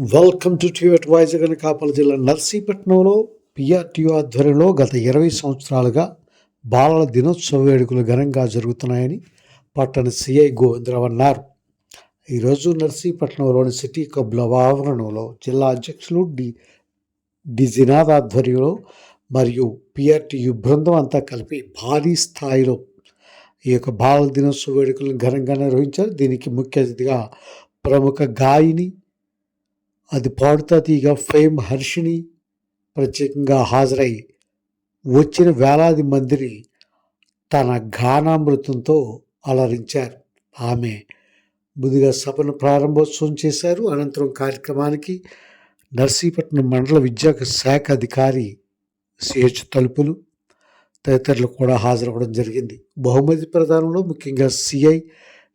Welcome to ట్యూట్ వైజాగ్ కాపల జిల్లా నర్సీపట్నంలో పిఆర్టీయూ ఆధ్వర్యంలో గత ఇరవై సంవత్సరాలుగా బాలల దినోత్సవ వేడుకలు ఘనంగా జరుగుతున్నాయని పట్టణ సిఐ గోవిందరావు అన్నారు. ఈరోజు నర్సీపట్నంలోని సిటీ క్లబ్ల ఆవరణలో జిల్లా అధ్యక్షులు డి డిజినాథ్ ఆధ్వర్యంలో మరియు పిఆర్టీయూ బృందం అంతా కలిపి భారీ స్థాయిలో ఈ యొక్క బాలల దినోత్సవ వేడుకలను ఘనంగా నిర్వహించారు. దీనికి ముఖ్య అతిథిగా ప్రముఖ గాయని అది పాడుతా తీగ ఫేమ్ హర్షిని ప్రత్యేకంగా హాజరై వచ్చిన వేలాది మందిని తన గానామృతంతో అలరించారు. ఆమె ముందుగా సభను ప్రారంభోత్సవం చేశారు. అనంతరం కార్యక్రమానికి నర్సీపట్నం మండల విద్యా శాఖ అధికారి సిహెచ్ తలుపులు తదితరులు కూడా హాజరవ్వడం జరిగింది. బహుమతి ప్రదానంలో ముఖ్యంగా సిఐ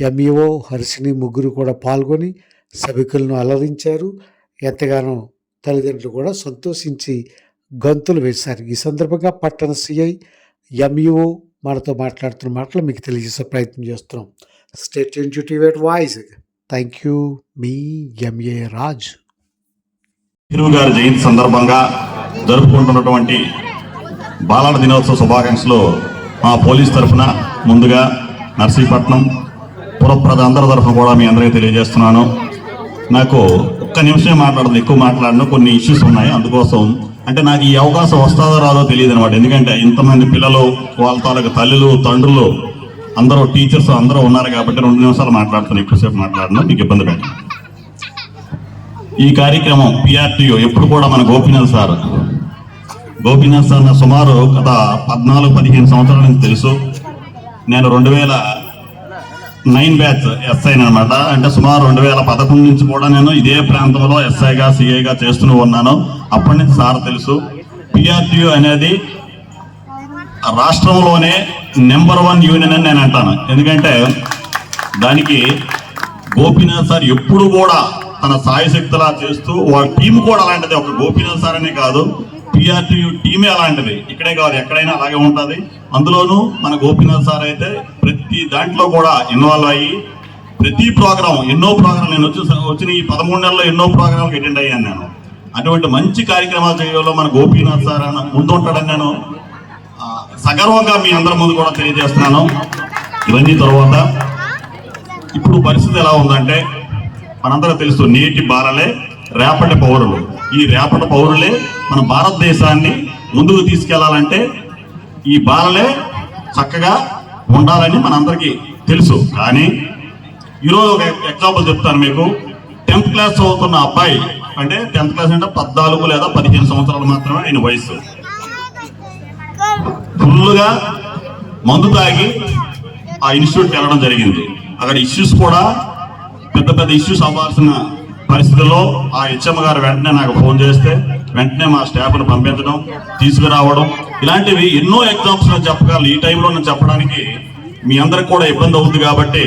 ఎంఈఓ హర్షిని ముగ్గురు కూడా పాల్గొని సభికులను అలరించారు. ఎంతగానో తల్లిదండ్రులు కూడా సంతోషించి గంతులు వేశారు. ఈ సందర్భంగా పట్టణ సిఐ ఎంఈఓ మనతో మాట్లాడుతున్న మాటలు మీకు తెలియజేసే ప్రయత్నం చేస్తున్నాం. State institute voice thank you me MA Raj తిరుగు గారి జయంతి సందర్భంగా జరుపుకుంటున్నటువంటి బాలల దినోత్సవ శుభాకాంక్షలు మా పోలీస్ తరఫున ముందుగా నర్సీపట్నం పురప్రద అందరి తరఫున కూడా మీ అందరికీ తెలియజేస్తున్నాను. నాకు ఒక్క నిమిషమే మాట్లాడదు ఎక్కువ మాట్లాడిన కొన్ని ఇష్యూస్ ఉన్నాయి అందుకోసం. అంటే నాకు ఈ అవకాశం వస్తుందో రాదో తెలియదు అనమాట ఎందుకంటే ఇంతమంది పిల్లలు వాళ్ళ తాలూకు తల్లులు తండ్రులు అందరూ టీచర్స్ అందరూ ఉన్నారు కాబట్టి రెండు నిమిషాలు మాట్లాడుతాను ఎక్కువసేపు మాట్లాడను మీకు ఇబ్బంది పెట్ట ఈ కార్యక్రమం పిఆర్టీఓ ఎప్పుడు కూడా మన గోపీనాథ్ సార్. గోపీనాథ్ సార్ నా సుమారు గత పద్నాలుగు పదిహేను సంవత్సరాల నుంచి తెలుసు. నేను రెండు వేల నైన్ బ్యాచ్ ఎస్ఐ అనమాట అంటే సుమారు రెండు వేల పదకొండు నుంచి కూడా నేను ఇదే ప్రాంతంలో ఎస్ఐగా సిఐగా చేస్తూనే ఉన్నాను. అప్పటి నుంచి సార్ తెలుసు. పిఆర్టీయూ అనేది రాష్ట్రంలోనే నెంబర్ వన్ యూనియన్ అని నేను అంటాను. ఎందుకంటే దానికి గోపీనాథ్ సార్ ఎప్పుడు కూడా తన సాయశక్తులా చేస్తూ వాళ్ళ టీం కూడా అలాంటిది. ఒక గోపీనాథ్ సార్ అనే కాదు పిఆర్టీయూ టీమే అలాంటిది. ఇక్కడే కాదు ఎక్కడైనా అలాగే ఉంటుంది. అందులోనూ మన గోపీనాథ్ సార్ అయితే ప్రతి దాంట్లో కూడా ఇన్వాల్వ్ అయ్యి ప్రతి ప్రోగ్రాం ఎన్నో ప్రోగ్రాం నేను వచ్చి వచ్చిన ఈ పదమూడు నెలల్లో ఎన్నో ప్రోగ్రాంకి అటెండ్ అయ్యాను నేను. అటువంటి మంచి కార్యక్రమాలు చేయడంలో మన గోపీనాథ్ సార్ అన్న ముందుంటాడని నేను సగర్వంగా మీ అందరి ముందు కూడా తెలియజేస్తున్నాను. ఇవన్నీ తర్వాత. ఇప్పుడు పరిస్థితి ఎలా ఉందంటే మనందరూ తెలుసు నేటి బాలలే రేపటి పౌరులు. ఈ రేపటి పౌరులే మన భారతదేశాన్ని ముందుకు తీసుకెళ్ళాలంటే ఈ బాలలే చక్కగా ఉండాలని మనందరికీ తెలుసు. కానీ ఈరోజు ఒక ఎగ్జాంపుల్ చెప్తాను మీకు. టెన్త్ క్లాస్ చదువుతున్న అబ్బాయి అంటే టెన్త్ క్లాస్ అంటే పద్నాలుగు లేదా పదిహేను సంవత్సరాలు మాత్రమే ఆయన వయసు ఫుల్గా మందు తాగి ఆ ఇన్స్టిట్యూట్కి వెళ్ళడం జరిగింది. అక్కడ ఇష్యూస్ కూడా పెద్ద పెద్ద ఇష్యూస్ అవ్వాల్సిన పరిస్థితుల్లో ఆ హెచ్ఎం గారు వెంటనే నాకు ఫోన్ చేస్తే వెంటనే మా స్టాఫ్ను పంపించడం తీసుకురావడం ఇలాంటివి ఎన్నో ఎగ్జామ్స్ నేను చెప్పగలను ఈ టైంలో నేను చెప్పడానికి మీ అందరికి కూడా ఇబ్బంది అవుతుంది కాబట్టి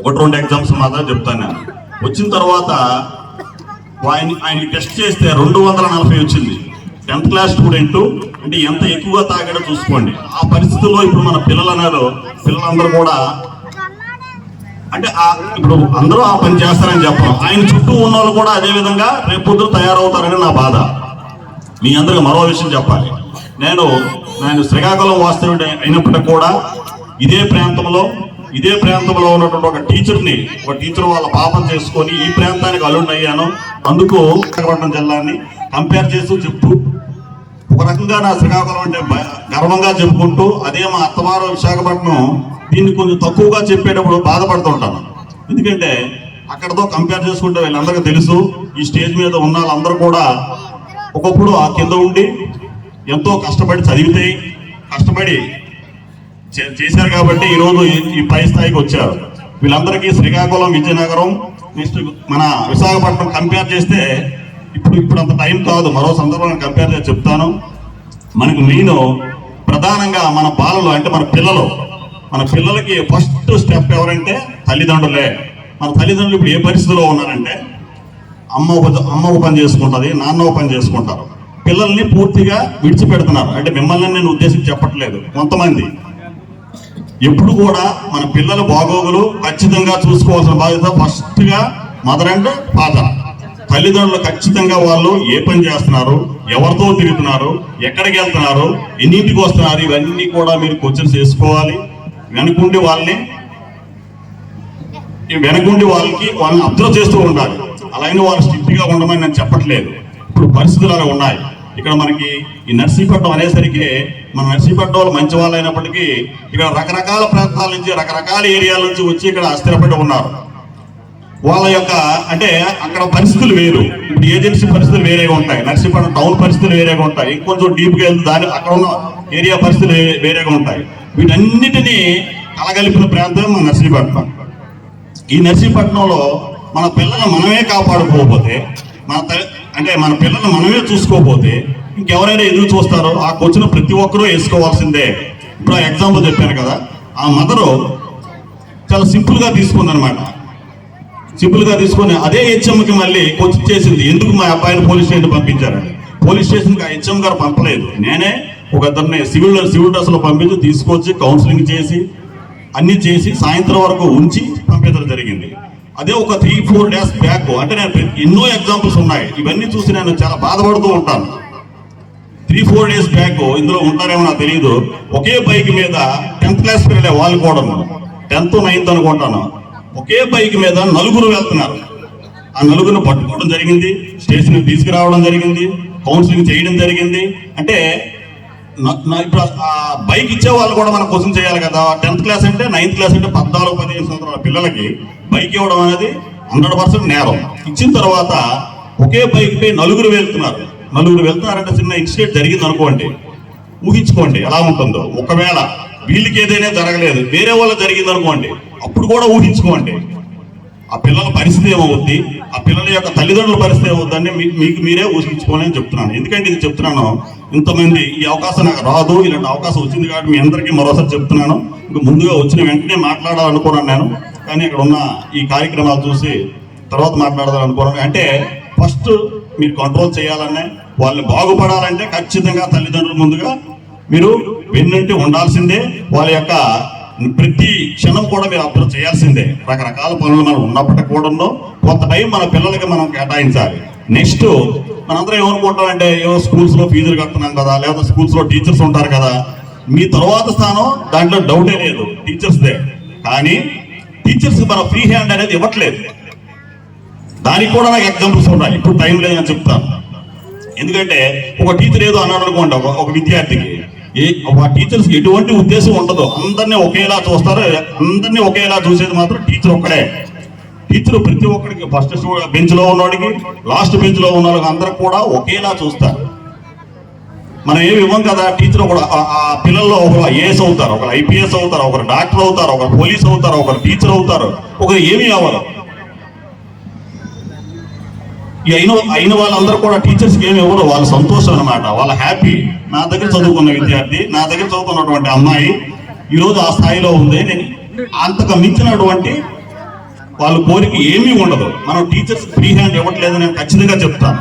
ఒకటి రెండు ఎగ్జామ్స్ మాత్రం చెప్తాను నేను. వచ్చిన తర్వాత ఆయన ఆయన టెస్ట్ చేస్తే రెండు వందల నలభై వచ్చింది. టెన్త్ క్లాస్ స్టూడెంట్ అంటే ఎంత ఎక్కువగా తాగాడో చూసుకోండి. ఆ పరిస్థితుల్లో ఇప్పుడు మన పిల్లలు అన్నారు పిల్లలందరూ కూడా అంటే ఆ ఇప్పుడు అందరూ ఆ పని చేస్తారని చెప్పడం ఆయన చుట్టూ ఉన్న వాళ్ళు కూడా అదే విధంగా రేపు పొద్దున తయారవుతారని నా బాధ. మీ అందరికి మరో విషయం చెప్పాలి. నేను నేను శ్రీకాకుళం వాస్తవుడు అయినప్పటికీ కూడా ఇదే ప్రాంతంలో ఇదే ప్రాంతంలో ఉన్నటువంటి ఒక టీచర్ని ఒక టీచర్ వాళ్ళ పాపం చేసుకొని ఈ ప్రాంతానికి అల్లుండి అయ్యాను అందుకు విశాఖపట్నం జిల్లాని కంపేర్ చేస్తూ చెప్పు ఒక రకంగా నా శ్రీకాకుళం అంటే గర్వంగా చెప్పుకుంటూ అదే మా అత్తవారు విశాఖపట్నం దీన్ని కొంచెం తక్కువగా చెప్పేటప్పుడు బాధపడుతుంటాను ఎందుకంటే అక్కడతో కంపేర్ చేసుకుంటే వీళ్ళందరికీ తెలుసు ఈ స్టేజ్ మీద ఉన్న వాళ్ళందరూ కూడా ఒకప్పుడు ఆ కింద ఉండి ఎంతో కష్టపడి చదివితే కష్టపడి చే- చేశారు కాబట్టి ఈరోజు ఈ- ఈ పై స్థాయికి వచ్చారు వీళ్ళందరికీ శ్రీకాకుళం విజయనగరం నెక్స్ట్ మన విశాఖపట్నం కంపేర్ చేస్తే ఇప్పుడు ఇప్పుడు అంత టైం కాదు మరో సందర్భంలో కంపేర్ చేసి చెప్తాను మనకు మెయిన్ ప్రధానంగా మన బాలలు అంటే మన పిల్లలు మన పిల్లలకి ఫస్ట్ స్టెప్ ఎవరంటే తల్లిదండ్రులే మన తల్లిదండ్రులు ఇప్పుడు ఏ పరిస్థితిలో ఉన్నారంటే అమ్మ ఒక అమ్మ ఒక పని చేసుకుంటుంది నాన్న ఒక పని చేసుకుంటారు పిల్లల్ని పూర్తిగా విడిచిపెడుతున్నారు. అంటే మిమ్మల్ని నేను ఉద్దేశం చెప్పట్లేదు. కొంతమంది. ఎప్పుడు కూడా మన పిల్లల బాగోగులు ఖచ్చితంగా చూసుకోవాల్సిన బాధ్యత ఫస్ట్గా మదర్ అండ్ ఫాదర్. తల్లిదండ్రులు ఖచ్చితంగా వాళ్ళు ఏ పని చేస్తున్నారు ఎవరితో తిరుగుతున్నారు ఎక్కడికి వెళ్తున్నారు ఎన్నింటికి వస్తున్నారు ఇవన్నీ కూడా మీరు క్వశ్చన్స్ వేసుకోవాలి. వెనుకుండి వాళ్ళని వెనుకుండి వెనకుండి వాళ్ళకి వాళ్ళని అబ్జర్వ్ చేస్తూ ఉండాలి. అలాగే వాళ్ళు స్ట్రిక్ట్గా ఉండమని నేను చెప్పట్లేదు. ఇప్పుడు పరిస్థితులు అలా ఉన్నాయి. ఇక్కడ మనకి ఈ నర్సీపట్నం అనేసరికి మన నర్సీపట్నం వాళ్ళు మంచి వాళ్ళు అయినప్పటికీ ఇక్కడ రకరకాల ప్రాంతాల నుంచి రకరకాల ఏరియాల నుంచి వచ్చి ఇక్కడ స్థిరపడి ఉన్నారు. వాళ్ళ యొక్క అంటే అక్కడ పరిస్థితులు వేరు. ఇప్పుడు ఏజెన్సీ పరిస్థితులు వేరేగా ఉంటాయి. నర్సీపట్నం టౌన్ పరిస్థితులు వేరేగా ఉంటాయి. ఇంకొంచెం డీప్గా వెళ్తే దాని అక్కడ ఉన్న ఏరియా పరిస్థితులు వేరేగా ఉంటాయి. వీటన్నిటినీ కలగలిపిన ప్రాంతం మన నర్సీపట్నం. ఈ నర్సీపట్నంలో మన పిల్లలు మనమే కాపాడుకోకపోతే మన తల్లి- అంటే మన పిల్లల్ని మనమే చూసుకోకపోతే ఇంకెవరైనా ఎదురు చూస్తారో? ఆ కోచ్ను ప్రతి ఒక్కరూ వేసుకోవాల్సిందే. ఇప్పుడు ఎగ్జాంపుల్ చెప్పాను కదా. ఆ మదరు చాలా సింపుల్గా తీసుకుందనమాట సింపుల్గా తీసుకుని తీసుకొని అదే హెచ్ఎంకి మళ్ళీ కోచ్ చేసింది ఎందుకు మా అబ్బాయిని పోలీస్ స్టేషన్ పంపించారని పోలీస్ స్టేషన్కి ఆ హెచ్ఎం గారు పంపలేదు. నేనే ఒక ఇద్దరిని సివిల్ సివిల్ డ్రెస్లో పంపించి తీసుకొచ్చి కౌన్సిలింగ్ చేసి అన్నీ చేసి సాయంత్రం వరకు ఉంచి పంపించడం జరిగింది. అదే ఒక త్రీ ఫోర్ డేస్ బ్యాక్ అంటే నేను ఎన్నో ఎగ్జాంపుల్స్ ఉన్నాయి. ఇవన్నీ చూసి నేను చాలా బాధపడుతూ ఉంటాను. త్రీ ఫోర్ డేస్ బ్యాక్ ఇందులో ఉంటారేమో నాకు తెలియదు ఒకే బైక్ మీద టెన్త్ క్లాస్ వెళ్ళే వాళ్ళు కూడా టెన్త్ నైన్త్ అనుకుంటాను. ఒకే బైక్ మీద నలుగురు వెళ్తున్నారు. ఆ నలుగురిని పట్టుకోవడం జరిగింది స్టేషన్కి తీసుకురావడం జరిగింది కౌన్సిలింగ్ చేయడం జరిగింది. అంటే ఇప్పుడు ఆ బైక్ ఇచ్చే వాళ్ళు కూడా మనం క్వశ్చన్ చేయాలి కదా. టెన్త్ క్లాస్ అంటే నైన్త్ క్లాస్ అంటే పద్నాలుగు పదిహేను సంవత్సరాల పిల్లలకి బైక్ ఇవ్వడం అనేది హండ్రెడ్ పర్సెంట్ నేరం. ఇచ్చిన తర్వాత ఒకే బైక్ పై నలుగురు వెళ్తున్నారు. నలుగురు వెళ్తున్నారంటే చిన్న ఇన్సిడెంట్ జరిగింది అనుకోండి. ఊహించుకోండి ఎలా ఉంటుందో. ఒకవేళ వీళ్ళకి ఏదైనా జరగలేదు వేరే వాళ్ళ జరిగింది అనుకోండి అప్పుడు కూడా ఊహించుకోండి. ఆ పిల్లల పరిస్థితి ఏమవుద్ది? ఆ పిల్లల యొక్క తల్లిదండ్రుల పరిస్థితి ఏమవుద్దని మీకు మీరే ఊహించుకోవాలని చెప్తున్నాను. ఎందుకంటే ఇది చెప్తున్నాను ఇంతమంది ఈ అవకాశం నాకు రాదు ఇలాంటి అవకాశం వచ్చింది కాబట్టి మీ అందరికీ మరోసారి చెప్తున్నాను. ఇంకా ముందుగా వచ్చిన వెంటనే మాట్లాడాలనుకున్నాను నేను. కానీ ఇక్కడ ఉన్న ఈ కార్యక్రమాలు చూసి తర్వాత మాట్లాడాలనుకున్నాను అంటే ఫస్ట్ మీరు కంట్రోల్ చేయాలనే వాళ్ళని బాగుపడాలంటే ఖచ్చితంగా తల్లిదండ్రుల ముందుగా మీరు వెన్నంటి ఉండాల్సిందే. వాళ్ళ యొక్క ప్రతి క్షణం కూడా మీరు అబ్జర్వ్ చేయాల్సిందే. రకరకాల పనులు మనం ఉన్నప్పటికీ కూడా కొంత టైం మన పిల్లలకి మనం కేటాయించాలి. నెక్స్ట్ మనందరం ఏమనుకుంటామంటే ఏవో స్కూల్స్లో ఫీజులు కడుతున్నాం కదా లేదా స్కూల్స్లో టీచర్స్ ఉంటారు కదా. మీ తర్వాత స్థానం దాంట్లో డౌటే లేదు. టీచర్స్దే కానీ టీచర్స్ మన ఫ్రీ హ్యాండ్ అనేది ఇవ్వట్లేదు. దానికి కూడా నాకు ఎగ్జాంపుల్స్ ఉన్నాయి. ఇప్పుడు టైం లేదని చెప్తాను ఎందుకంటే ఒక టీచర్ ఏదో అన్నాడు అనుకోండి ఒక ఒక విద్యార్థికి. ఏ ఒక టీచర్స్కి ఎటువంటి ఉద్దేశం ఉండదు అందరినీ ఒకేలా చూస్తారు అందరినీ ఒకేలా చూసేది మాత్రం టీచర్ ఒక్కడే. టీచర్ ప్రతి ఒక్కడికి ఫస్ట్ బెంచ్లో ఉన్నవాడికి లాస్ట్ బెంచ్లో ఉన్న వాళ్ళకి అందరికి కూడా ఒకేలా చూస్తారు. మనం ఏమి ఇవ్వం కదా? టీచర్ ఒక ఆ పిల్లల్లో ఒకరు ఐఏఎస్ అవుతారు ఒకరు ఐపీఎస్ అవుతారు ఒకరు డాక్టర్ అవుతారు ఒకరు పోలీస్ అవుతారు ఒకరు టీచర్ అవుతారు. ఒకరు ఏమీ అవ్వరు ఈ అయిన అయిన వాళ్ళందరూ కూడా టీచర్స్కి ఏమి ఇవ్వరు. వాళ్ళ సంతోషం అనమాట వాళ్ళ హ్యాపీ. నా దగ్గర చదువుకున్న విద్యార్థి నా దగ్గర చదువుకున్నటువంటి అమ్మాయి ఈ రోజు ఆ స్థాయిలో ఉంది. నేను అంతకు మించినటువంటి వాళ్ళ కోరిక ఏమీ ఉండదు. మనం టీచర్స్ ఫ్రీ హ్యాండ్ ఇవ్వట్లేదని నేను ఖచ్చితంగా చెప్తాను.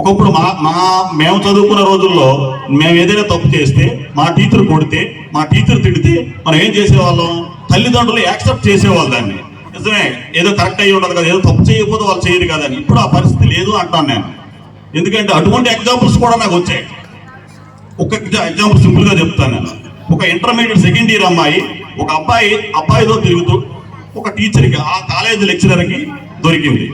ఒకప్పుడు మా మా మేము చదువుకున్న రోజుల్లో మేము ఏదైనా తప్పు చేస్తే మా టీచర్ కొడితే మా టీచర్ తిడితే మనం ఏం చేసేవాళ్ళం? తల్లిదండ్రులు యాక్సెప్ట్ చేసేవాళ్ళు దాన్ని. నిజమే ఏదో కరెక్ట్ అయ్యి ఉండదు కదా ఏదో తప్పు చేయకపోతే వాళ్ళు చేయరు కదా అని. ఇప్పుడు ఆ పరిస్థితి లేదు అంటాను నేను. ఎందుకంటే అటువంటి ఎగ్జాంపుల్స్ కూడా నాకు వచ్చాయి. ఒక ఎగ్జాంపుల్ సింపుల్గా చెప్తాను నేను. ఒక ఇంటర్మీడియట్ సెకండ్ ఇయర్ అమ్మాయి ఒక అబ్బాయి అబ్బాయితో తిరుగుతూ ఒక టీచర్కి ఆ కాలేజ్ లెక్చరర్కి దొరికింది.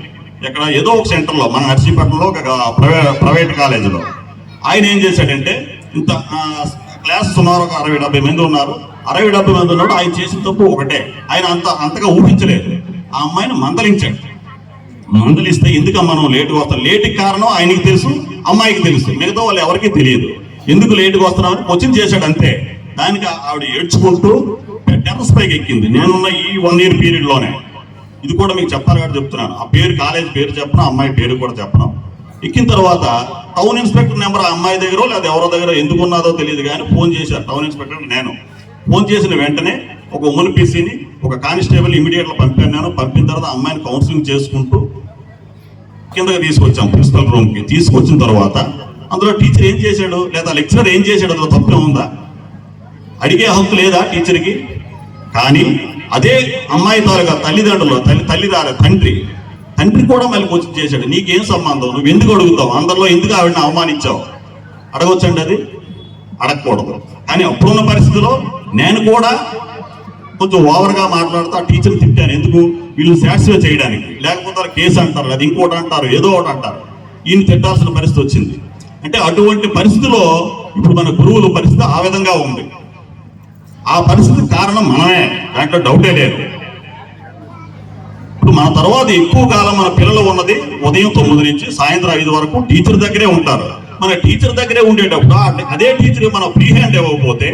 ఇక్కడ ఏదో ఒక సెంటర్లో మన నర్సీపట్నంలో ఒక ప్రైవేట్ ప్రైవేట్ కాలేజీలో. ఆయన ఏం చేశాడంటే ఇంత క్లాస్ సుమారు ఒక అరవై డెబ్బై మంది ఉన్నారు. అరవై డెబ్బై మంది ఉన్నాడు ఆయన చేసిన తప్పు ఒకటే. ఆయన అంత అంతగా ఊహించలేదు. ఆ అమ్మాయిని మందలించాడు. మందలిస్తే ఎందుకమ్మ మనం లేటుగా వస్తాం లేటుకి కారణం ఆయనకి తెలుసు అమ్మాయికి తెలుసు. మిగతా వాళ్ళు ఎవరికీ తెలియదు. ఎందుకు లేటుగా వస్తున్నామని క్వశ్చన్ చేశాడు అంతే. దానికి ఆవిడ ఏడ్చుకుంటూ టెరస్ పైకి ఎక్కింది. నేనున్న ఈ వన్ ఇయర్ పీరియడ్లోనే ఇది కూడా మీకు చెప్పాలి కాబట్టి చెప్తున్నాను. ఆ పేరు కాలేజ్ పేరు చెప్పను అమ్మాయి పేరు కూడా చెప్పను. ఎక్కిన తర్వాత టౌన్ ఇన్స్పెక్టర్ నెంబర్ ఆ అమ్మాయి దగ్గర లేదా ఎవరో దగ్గర ఎందుకు ఉన్నదో తెలియదు కానీ ఫోన్ చేశారు. టౌన్ ఇన్స్పెక్టర్ నేను. ఫోన్ చేసిన వెంటనే ఒక ఉమెన్ పీసీని ఒక కానిస్టేబుల్ ఇమీడియట్గా పంపాను. నేను పంపిన తర్వాత అమ్మాయిని కౌన్సిలింగ్ చేసుకుంటూ కిందకి తీసుకొచ్చాం ప్రిన్సిపల్ రూమ్కి. తీసుకొచ్చిన తర్వాత అందులో టీచర్ ఏం చేశాడు లేదా లెక్చరర్ ఏం చేశాడు? అందులో తప్పే ఉందా? అడిగే హక్కు లేదా టీచర్కి? కానీ అదే అమ్మాయి తాలూకా తల్లిదండ్రులు తల్లి తల్లి తండ్రి. తండ్రి కూడా మళ్ళీ క్వశ్చన్ చేశాడు. నీకేం సంబంధం? నువ్వు ఎందుకు అడుగుతావు? అందరిలో ఎందుకు ఆవిడని అవమానించావు? అడగొచ్చండి అది? అడగకూడదు. కానీ అప్పుడున్న పరిస్థితిలో నేను కూడా కొంచెం ఓవర్గా మాట్లాడుతూ ఆ టీచర్ని తిట్టాను. ఎందుకు? వీళ్ళు సాటిస్ఫై చేయడానికి. లేకపోతే కేసు అంటారు అది ఇంకోటి అంటారు ఏదో ఒకటి అంటారు. ఈయన తిట్టాల్సిన పరిస్థితి వచ్చింది. అంటే అటువంటి పరిస్థితిలో ఇప్పుడు మన గురువుల పరిస్థితి ఆ విధంగా ఉంది. ఆ పరిస్థితికి కారణం మనమే. దాంట్లో డౌటే లేదు. ఇప్పుడు మన తర్వాత ఎక్కువ కాలం మన పిల్లలు ఉన్నది ఉదయం తొమ్మిది నుంచి సాయంత్రం ఐదు వరకు టీచర్ దగ్గరే ఉంటారు. మన టీచర్ దగ్గరే ఉండేటప్పుడు అదే టీచర్ మనం ఫ్రీ హ్యాండ్ ఇవ్వకపోతే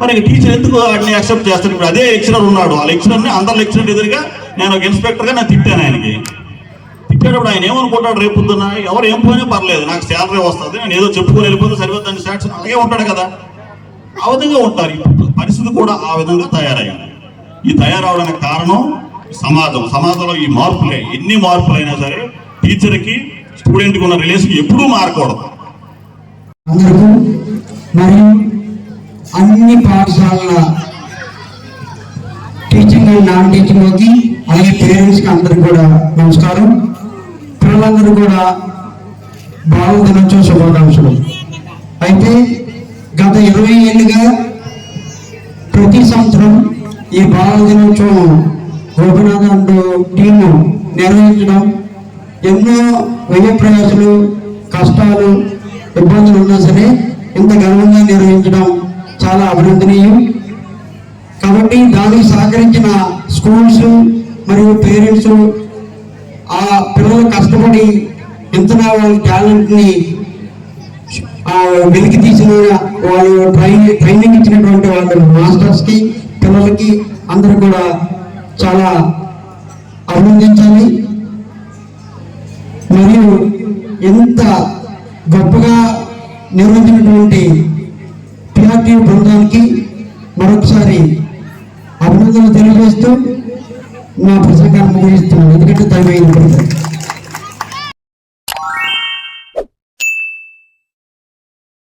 మరి టీచర్ ఎందుకు వాటిని యాక్సెప్ట్ చేస్తాడు? ఇప్పుడు అదే లెక్చరర్ ఉన్నాడు. ఆ లెక్చరర్ని అందరు లెక్చరర్ ఎదురుగా నేను ఒక ఇన్స్పెక్టర్గా నేను తిట్టాను ఆయనకి. తిట్టేటప్పుడు ఆయన ఏమనుకుంటాడు రేపు పొద్దున్న? ఎవరు ఏం పోయినా పర్లేదు. నాకు శాలరీ వస్తుంది. నేను ఏదో చెప్పుకొని వెళ్ళిపోతే సరిపోతుంది సాటిస్ఫై అలాగే ఉంటాడు కదా. ఆ విధంగా ఉంటారు పరిస్థితి కూడా ఆ విధంగా తయారయ్యింది. ఈ తయారవడానికి కారణం సమాజం. సమాజంలో ఈ మార్పులే. ఎన్ని మార్పులైనా సరే టీచర్కి స్టూడెంట్కి ఉన్న రిలేషన్ ఎప్పుడూ మారకూడదు. అందరికీ మరియు అన్ని పాఠశాలల టీచింగ్ అండ్ నాన్ టీచింగ్లోకి అలాగే పేరెంట్స్కి అందరికి కూడా నమస్కారం. పిల్లలందరూ కూడా బాగుంది దినోత్సవ శుభాకాంక్షలు. అయితే గత ఇరవై ఏళ్ళుగా ప్రతి సంవత్సరం ఈ బాల దినోత్సవం గోపినాథ్ అండ్ టీము నిర్వహించడం ఎన్నో వ్యయ ప్రయాసాలు కష్టాలు ఇబ్బందులు ఉన్నా సరే ఇంత ఘనంగా నిర్వహించడం చాలా అభినందనీయం. కాబట్టి దానికి సహకరించిన స్కూల్స్ మరియు పేరెంట్స్ ఆ పిల్లలు కష్టపడి ఇంతనా వాళ్ళ టాలెంట్ని వెలికి తీసిన వాళ్ళు ట్రైన్ ట్రైనింగ్ ఇచ్చినటువంటి వాళ్ళు మాస్టర్స్కి పిల్లలకి అందరూ కూడా చాలా అభినందించాలి. మరియు ఎంత గొప్పగా నిర్వహించినటువంటి పిఆర్టీ బృందానికి మరొకసారి అభినందనలు తెలియజేస్తూ నా ప్రసంగాన్ని ముగిస్తున్నాను ఎందుకంటే